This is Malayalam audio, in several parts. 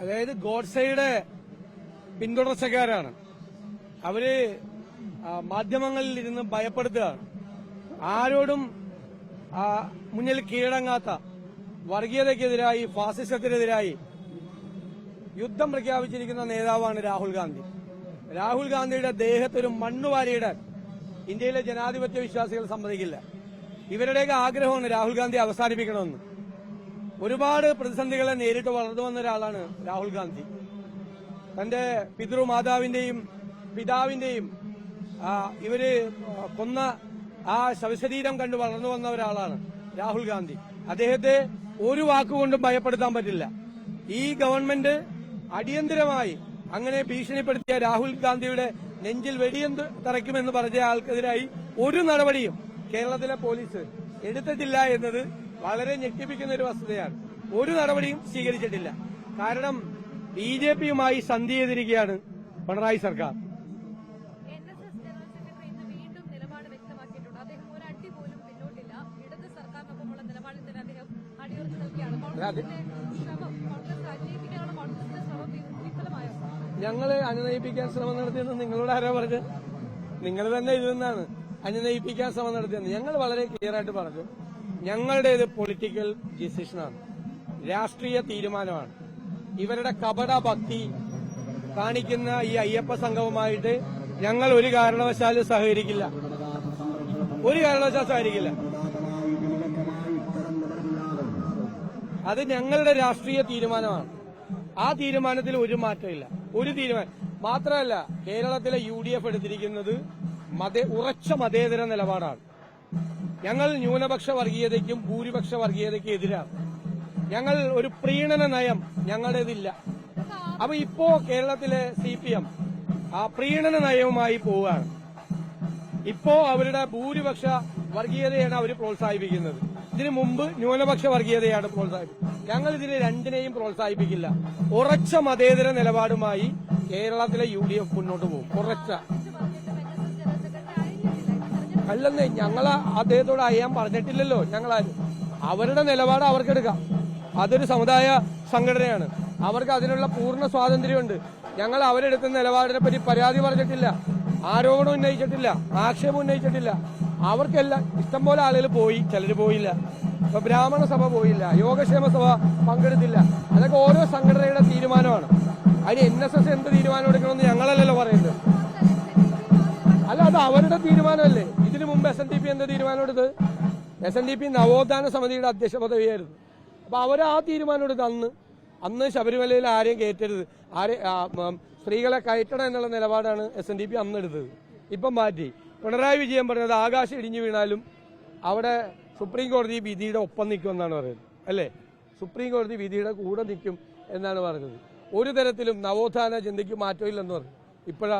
അതായത് ഗോഡ്സയുടെ പിന്തുടർച്ചക്കാരാണ്. അവർ മാധ്യമങ്ങളിൽ ഇരുന്ന് ഭയപ്പെടുത്തുകയാണ്. ആരോടും മുന്നിൽ കീഴടങ്ങാത്ത വർഗീയതയ്ക്കെതിരായി ഫാസിസത്തിനെതിരായി യുദ്ധം പ്രഖ്യാപിച്ചിരിക്കുന്ന നേതാവാണ് രാഹുൽ ഗാന്ധി. രാഹുൽ ഗാന്ധിയുടെ ദേഹത്തൊരു മണ്ണുവാരിയിടാൻ ഇന്ത്യയിലെ ജനാധിപത്യ വിശ്വാസികൾ സമ്മതിക്കില്ല. ഇവരുടെയൊക്കെ ആഗ്രഹമാണ് രാഹുൽ ഗാന്ധി അവസാനിപ്പിക്കണമെന്ന്. ഒരുപാട് പ്രതിസന്ധികളെ നേരിട്ട് വളർന്നു വന്ന ഒരാളാണ് രാഹുൽ ഗാന്ധി. തന്റെ പിതൃമാതാവിന്റെയും പിതാവിന്റെയും ഇവർ കൊന്ന ആ ശവശരീരം കണ്ട് വളർന്നു വന്ന ഒരാളാണ് രാഹുൽ ഗാന്ധി. അദ്ദേഹത്തെ ഒരു വാക്കുകൊണ്ടും ഭയപ്പെടുത്താൻ പറ്റില്ല. ഈ ഗവൺമെന്റ് അടിയന്തരമായി അങ്ങനെ ഭീഷണിപ്പെടുത്തിയ രാഹുൽ ഗാന്ധിയുടെ നെഞ്ചിൽ വെടിയെന്ത് തറയ്ക്കുമെന്ന് പറഞ്ഞ ആൾക്കെതിരായി ഒരു നടപടിയും കേരളത്തിലെ പോലീസ് എടുത്തിട്ടില്ല എന്നത് വളരെ ഞെട്ടിപ്പിക്കുന്ന ഒരു വസ്തുതയാണ്. ഒരു നടപടിയും സ്വീകരിച്ചിട്ടില്ല. കാരണം ബി ജെ പിയുമായി സന്ധി ചെയ്തിരിക്കുകയാണ് പിണറായി സർക്കാർ. ഞങ്ങൾ അനുനയിപ്പിക്കാൻ ശ്രമം നടത്തിയെന്ന് നിങ്ങളോട് ആരാ പറഞ്ഞത്? നിങ്ങൾ തന്നെ എഴുതുന്നതാണ് അനുനയിപ്പിക്കാൻ ശ്രമം നടത്തിയെന്ന് ഞങ്ങൾ വളരെ ക്ലിയർ ആയിട്ട് പറഞ്ഞു. ഞങ്ങളുടേത് പൊളിറ്റിക്കൽ ഡിസിഷനാണ് രാഷ്ട്രീയ തീരുമാനമാണ്. ഇവരുടെ കപട ഭക്തി കാണിക്കുന്ന ഈ അയ്യപ്പ സംഘവുമായിട്ട് ഞങ്ങൾ ഒരു കാരണവശാലും സഹകരിക്കില്ല. ഒരു കാരണവശാലും സഹകരിക്കില്ല. അത് ഞങ്ങളുടെ രാഷ്ട്രീയ തീരുമാനമാണ്. ആ തീരുമാനത്തിൽ ഒരു മാറ്റമില്ല. ഒരു തീരുമാനം. മാത്രമല്ല കേരളത്തിലെ യു ഡി എഫ് എടുത്തിരിക്കുന്നത് ഉറച്ച മതേതര നിലപാടാണ്. ഞങ്ങൾ ന്യൂനപക്ഷ വർഗീയതയ്ക്കും ഭൂരിപക്ഷ വർഗീയതയ്ക്കും എതിരാണ്. ഞങ്ങൾ ഒരു പ്രീണന നയം ഞങ്ങളുടേതില്ല. അപ്പൊ ഇപ്പോ കേരളത്തിലെ സി പി എം ആ പ്രീണന നയവുമായി പോവുകയാണ്. ഇപ്പോ അവരുടെ ഭൂരിപക്ഷ വർഗീയതയാണ് അവർ പ്രോത്സാഹിപ്പിക്കുന്നത്. ഇതിനു മുമ്പ് ന്യൂനപക്ഷ വർഗീയതയാണ് പ്രോത്സാഹിപ്പിക്കുന്നത്. ഞങ്ങൾ ഇതിന് രണ്ടിനെയും പ്രോത്സാഹിപ്പിക്കില്ല. ഉറച്ച മതേതര നിലപാടുമായി കേരളത്തിലെ യു മുന്നോട്ട് പോകും. ഉറച്ച. അല്ലെന്നേ ഞങ്ങൾ അദ്ദേഹത്തോട് അയ്യാൻ പറഞ്ഞിട്ടില്ലല്ലോ ഞങ്ങളാരും. അവരുടെ നിലപാട് അവർക്കെടുക്കാം. അതൊരു സമുദായ സംഘടനയാണ്. അവർക്ക് അതിനുള്ള പൂർണ സ്വാതന്ത്ര്യമുണ്ട്. ഞങ്ങൾ അവരെടുക്കുന്ന നിലപാടിനെ പറ്റി പരാതി പറഞ്ഞിട്ടില്ല. ആരോപണം ഉന്നയിച്ചിട്ടില്ല. ആക്ഷേപം ഉന്നയിച്ചിട്ടില്ല. അവർക്കെല്ലാം ഇഷ്ടംപോലെ ആളുകൾ പോയി ചിലർ പോയില്ല. ഇപ്പൊ ബ്രാഹ്മണ സഭ പോയില്ല യോഗക്ഷേമ സഭ പങ്കെടുത്തില്ല. അതൊക്കെ ഓരോ സംഘടനയുടെ തീരുമാനമാണ്. അതിന് എൻ എസ് എസ് എന്ത് അത് തീരുമാനമല്ലേ? ഇതിനു മുമ്പ് എസ് എൻ ഡി പി എന്താ തീരുമാനം എടുത്ത് എസ് എൻ ഡി പി നവോത്ഥാന സമിതിയുടെ അധ്യക്ഷ പദവിയായിരുന്നു. അപ്പൊ അവർ ആ തീരുമാനം എടുത്ത് അന്ന് അന്ന് ശബരിമലയിൽ ആരെയും കയറ്റരുത്. ആരെ സ്ത്രീകളെ കയറ്റണം എന്നുള്ള നിലപാടാണ് എസ് എൻ ഡി പി അന്ന് എടുത്തത്. ഇപ്പം മാറ്റി. പിണറായി വിജയൻ പറഞ്ഞത് ആകാശം ഇടിഞ്ഞു വീണാലും അവിടെ സുപ്രീം കോടതി വിധിയുടെ ഒപ്പം നിൽക്കുമെന്നാണ് പറയുന്നത്. അല്ലേ? സുപ്രീം കോടതി വിധിയുടെ കൂടെ നിൽക്കും എന്നാണ് പറഞ്ഞത് ഒരു തരത്തിലും നവോത്ഥാന ചിന്തയ്ക്ക് മാറ്റമില്ലെന്ന് പറഞ്ഞു. ഇപ്പോഴാ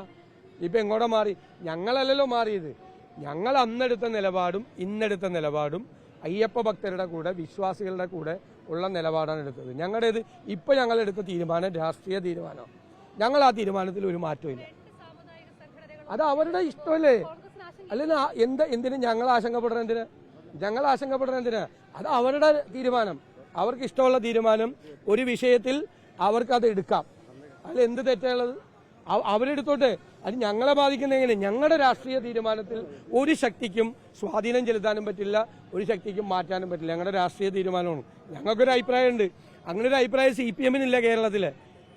ഇപ്പൊ എങ്ങോട്ടാ മാറി? ഞങ്ങളല്ലല്ലോ മാറിയത്. ഞങ്ങൾ അന്നെടുത്ത നിലപാടും ഇന്നെടുത്ത നിലപാടും അയ്യപ്പ ഭക്തരുടെ കൂടെ വിശ്വാസികളുടെ കൂടെ ഉള്ള നിലപാടാണ് എടുത്തത്. ഞങ്ങളുടേത് ഇപ്പൊ ഞങ്ങൾ എടുത്ത തീരുമാനം രാഷ്ട്രീയ തീരുമാനമാണ് ഞങ്ങൾ ആ തീരുമാനത്തിൽ ഒരു മാറ്റമില്ല അത് അവരുടെ ഇഷ്ടമല്ലേ? അല്ലെങ്കിൽ എന്ത് എന്തിന് ഞങ്ങൾ ആശങ്കപ്പെടണം എന്തിന്? ഞങ്ങൾ ആശങ്കപ്പെടണം എന്തിന്? അത് അവരുടെ തീരുമാനം. അവർക്ക് ഇഷ്ടമുള്ള തീരുമാനം ഒരു വിഷയത്തിൽ അവർക്ക് അത് എടുക്കാം. അതിൽ എന്ത് തെറ്റുള്ളത് അവരെടുത്തോട്ടെ അത് ഞങ്ങളെ ബാധിക്കുന്ന എങ്ങനെ ഞങ്ങളുടെ രാഷ്ട്രീയ തീരുമാനത്തിൽ ഒരു ശക്തിക്കും സ്വാധീനം ചെലുത്താനും പറ്റില്ല ഒരു ശക്തിക്കും മാറ്റാനും പറ്റില്ല. ഞങ്ങളുടെ രാഷ്ട്രീയ തീരുമാനമാണ്. ഞങ്ങൾക്കൊരു അഭിപ്രായമുണ്ട്. അങ്ങനെ ഒരു അഭിപ്രായം സി പി എമ്മിനില്ല കേരളത്തിലെ.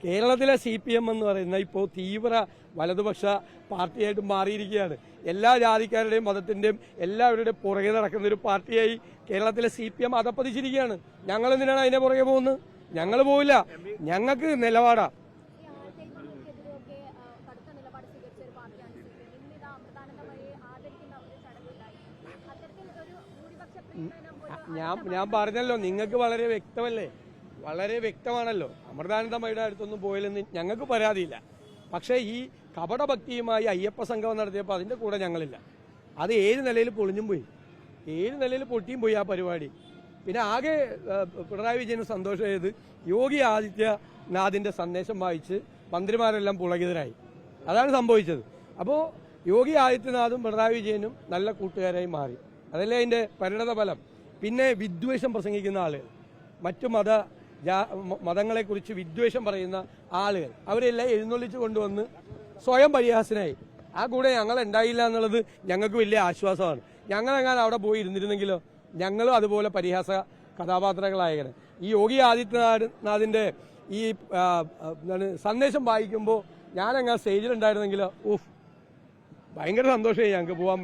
കേരളത്തിലെ സി പി എം എന്ന് പറയുന്ന ഇപ്പോൾ തീവ്ര വലതുപക്ഷ പാർട്ടിയായിട്ട് മാറിയിരിക്കുകയാണ്. എല്ലാ ജാതിക്കാരുടെയും മതത്തിന്റെയും എല്ലാവരുടെയും പുറകെ നടക്കുന്ന ഒരു പാർട്ടിയായി കേരളത്തിലെ സി പി എം അതപ്പതിച്ചിരിക്കുകയാണ്. ഞങ്ങൾ എന്തിനാണ് അതിന്റെ പുറകെ പോകുന്നത്? ഞങ്ങൾ പോവില്ല. ഞങ്ങൾക്ക് നിലപാടാ ജയ്മണിക്കെതിരെയൊക്കെ കടുത്ത നിലപാട് സ്വീകരിച്ച ഒരു പാർട്ടിയാണ് സി പി എം ഇന്നിത് അമൃതാനന്ദമയെ ആദരിക്കുന്ന ഒരു ചടങ്ങുണ്ടായി അത്തരത്തിൽ ഒരു ഭൂരിപക്ഷ പ്രീണനം ഒരു ഞാൻ ഞാൻ പറഞ്ഞല്ലോ നിങ്ങൾക്ക് വളരെ വ്യക്തമല്ലേ? വളരെ വ്യക്തമാണല്ലോ. അമൃതാനന്ദമയുടെ അടുത്തൊന്നും പോയില്ലെന്ന് ഞങ്ങൾക്ക് പരാതിയില്ല. പക്ഷേ ഈ കപടഭക്തിയുമായി അയ്യപ്പ സംഘം നടത്തിയപ്പോൾ അതിന്റെ കൂടെ ഞങ്ങളില്ല. അത് ഏത് നിലയിൽ പൊളിഞ്ഞും പോയി. ഏത് നിലയിൽ പൊട്ടിയും പോയി ആ പരിപാടി. പിന്നെ ആകെ പിണറായി വിജയന് സന്തോഷമായത് യോഗി ആദിത്യനാഥിന്റെ സന്ദേശം വായിച്ച് മന്ത്രിമാരെല്ലാം പുളകിതരായി അതാണ് സംഭവിച്ചത്. അപ്പോൾ യോഗി ആദിത്യനാഥും പിണറായി വിജയനും നല്ല കൂട്ടുകാരായി മാറി. അതല്ലേ അതിന്റെ പരിണത ഫലം? പിന്നെ വിദ്വേഷം പ്രസംഗിക്കുന്ന ആളുകൾ. മറ്റു മത മതങ്ങളെക്കുറിച്ച് വിദ്വേഷം പറയുന്ന ആളുകൾ. അവരെല്ലാം എഴുന്നള്ളിച്ച് കൊണ്ടുവന്ന് സ്വയം പരിഹാസനായി ആ കൂടെ ഞങ്ങൾ ഉണ്ടായില്ല എന്നുള്ളത് ഞങ്ങൾക്ക് വലിയ ആശ്വാസമാണ്. ഞങ്ങളെങ്ങാനും അവിടെ പോയി ഇരുന്നിരുന്നെങ്കിലോ ഞങ്ങളും അതുപോലെ പരിഹാസ കഥാപാത്രങ്ങളായേനെ. ഈ യോഗി ആദിത്യനാഥിന്റെ ഈ എന്താണ് സന്ദേശം വായിക്കുമ്പോൾ ഞാനങ്ങനെ സ്റ്റേജിലുണ്ടായിരുന്നെങ്കിലോ ഊഫ് ഭയങ്കര സന്തോഷമായി ഞങ്ങൾക്ക് പോവാൻ